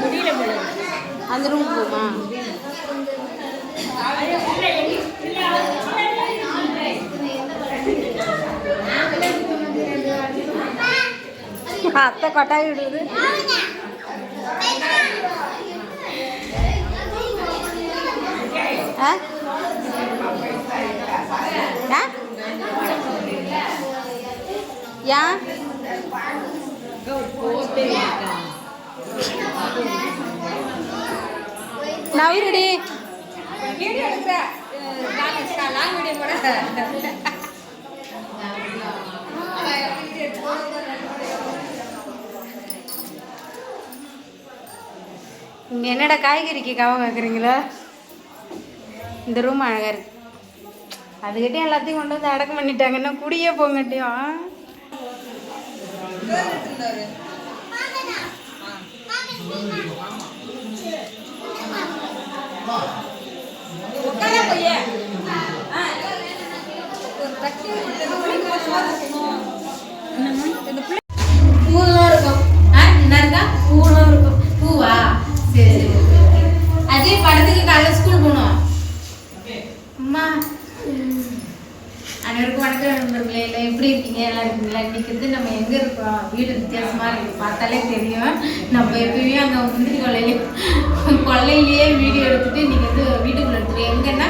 முடியல போல அந்த ரூம் போமா அத்தை கொட்டாய் விடுது. ஆ? ஆ? ஏன் நவருடி என்னடா காய்கறிக்கு கவ கேட்குறீங்களா இந்த ரூம் அழகாக இருக்கு. அதுக்கிட்டே எல்லாத்தையும் கொண்டு வந்து அடக்கம் பண்ணிட்டாங்கன்னா குடியே போங்கட்டியும். உட்கார பையன்? ஒரு கட்டி பூலாம் இருக்குங்களா இன்னைக்கு வந்து நம்ம எங்க இருக்கோம்? வீடு வித்தியாசமா இருக்கு. பார்த்தாலே தெரியும். நம்ம எப்பயுமே அங்கே முந்திரி கொள்ளையிலே கொள்ளையிலேயே வீடியோ எடுத்துட்டு இன்னைக்கு வந்து வீட்டுக்குள்ள எடுத்துகிட்டு எங்கன்னா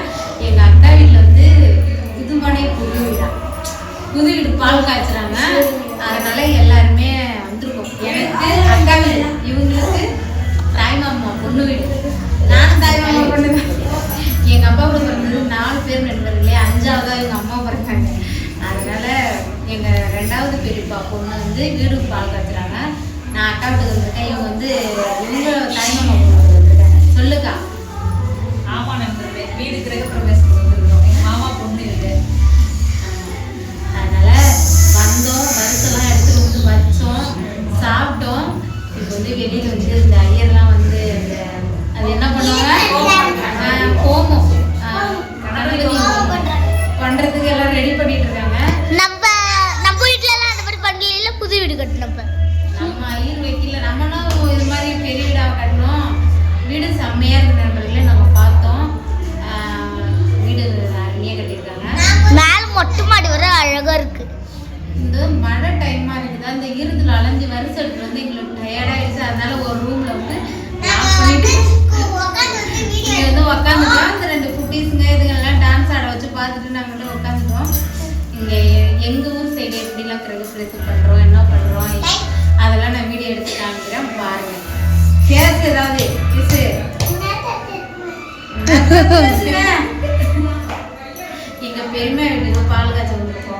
எங்க அக்கா வீட்டுல வந்து புதுமனை புது வீடா. புது வீடு பால் காய்ச்சுறாங்க. அதனால எல்லாரும் வீடு கிரக பிரவேசத்துக்கு வந்திருக்கோம் எங்க மாமா பொண்ணு இது அதனால வந்தோம் வரிசெல்லாம் எடுத்துட்டு வந்து வச்சோம் சாப்பிட்டோம். இப்போ வந்து வெளியில வந்து இந்த ஐயர்லாம் வந்து இந்த அது என்ன பண்ணுவாங்க? ஹோமம் பண்றதுக்கு எல்லாம் ரெடி பண்ணிட்டு இருக்காங்க. வர அழகா இருக்கு. இந்த மழை டைமா இருக்குது. அந்த இருதுல அலைஞ்சு வரிசை எடுத்து வந்து எங்களுக்கு டயர்ட் ஆயிடுச்சு. அதனால ஒரு ரூம்ல வந்து இங்க வந்து உக்காந்துட்டோம் இந்த ரெண்டு குட்டீஸுங்க இதுங்கெல்லாம் டான்ஸ் ஆட வச்சு பார்த்துட்டு நாங்க வந்து உட்காந்துட்டோம் இங்க எ- எங்க ஊர் சைடு எப்படிலாம் கிரகப்பிரவேசம் பண்றோம் என்ன பண்றோம் அதெல்லாம் நான் வீடியோ எடுத்து காமிக்கிறேன். பாருங்க. பேசு ஏதாவது? பேசு பேசுங்க. எங்க பெருமை வீட்டுக்கு பால் காய்ச்சல் வந்துருக்கோம்.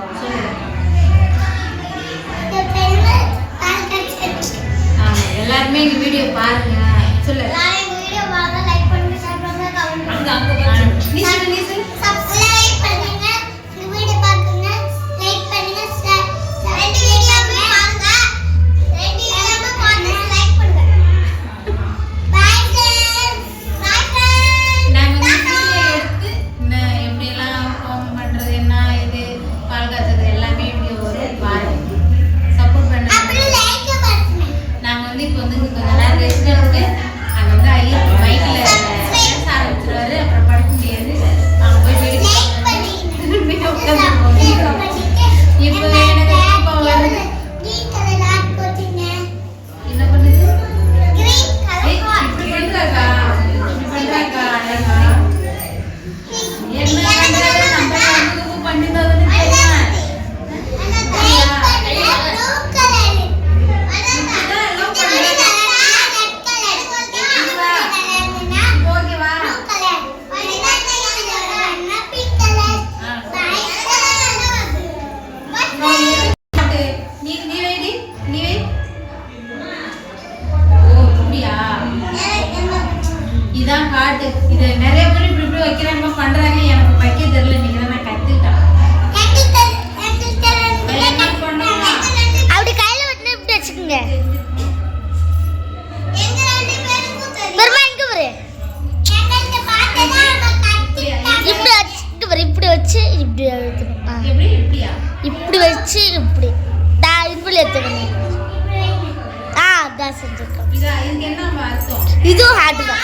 இதான் காட்டு இது நிறைய பேர் இப்படி இப்படி வைக்கிறாங்க பண்றாங்க. எனக்கு வைக்க தெரியல. நீங்க தான் கத்துக்கிட்டேன். அப்படி கையில வந்து இப்படி வச்சுக்கோங்க. இப்படி வச்சு இப்படி இப்படி வச்சு இப்படி. இப்படி எடுத்துக்கணும். ஆ அதான் செஞ்சுருக்கோம் இதா என்ன அர்த்தம்? இதுவும் ஹார்ட் தான்.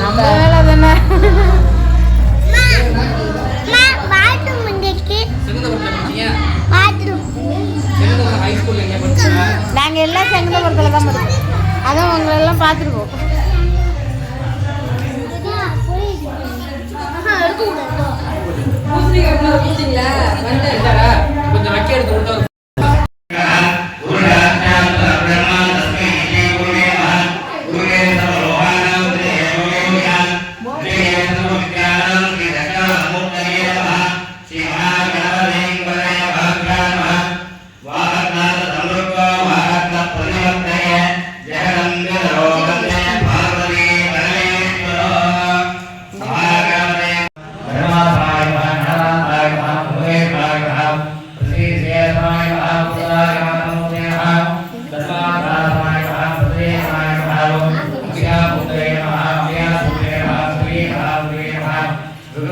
நம்ம வேலை தானே. நாங்கள் எல்லாம் செங்கலபுரத்தில் தான் படிச்சோம். அதான் உங்களை எல்லாம் பார்த்துருக்கோம்.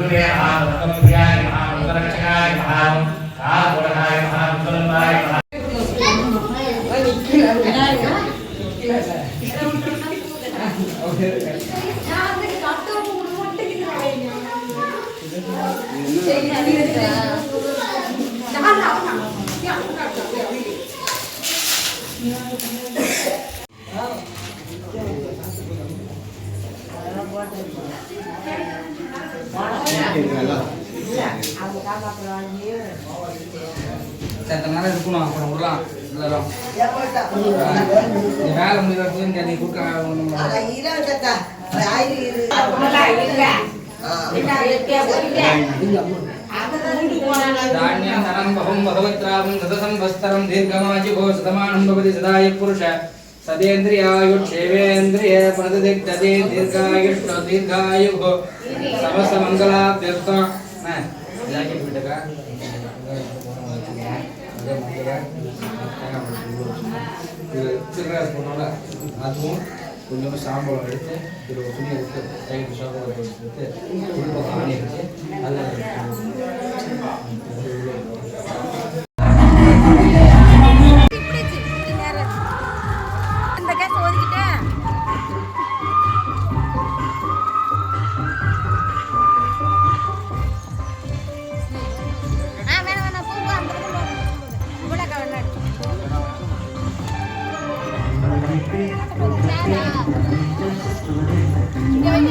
गुरुभ्य नमः उत्तमभ्याय नमः उत्तरक्षकाय नमः कालगुणाय नमः उत्तमभ्याय नमः Thank you. நேரம் இருக்கணும் அப்புறம் விடலாம் எல்லாரும் நீ வேலை முடியாது நீ கொடுக்க ஒண்ணும் धान्यं धनं बहुं भगवत्रावं सतसंवत्सरं दीर्घमाजिभो शतमानं भवति सदाय पुरुष सदेन्द्रियायुक्षेवेन्द्रिये प्रणतिदिग्धते दीर्घायुष्टो दीर्घायुः समस्तमङ्गलाभ्यर्थं न इदानीं बिडका சிறுராஜ் போனோம்ல அதுவும் கொஞ்சம் சாம்பலம் எடுத்து ஒரு துணி எடுத்து கையில் சாம்பலம் எடுத்து உள்ள ஆணி எடுத்து அதில் Hindi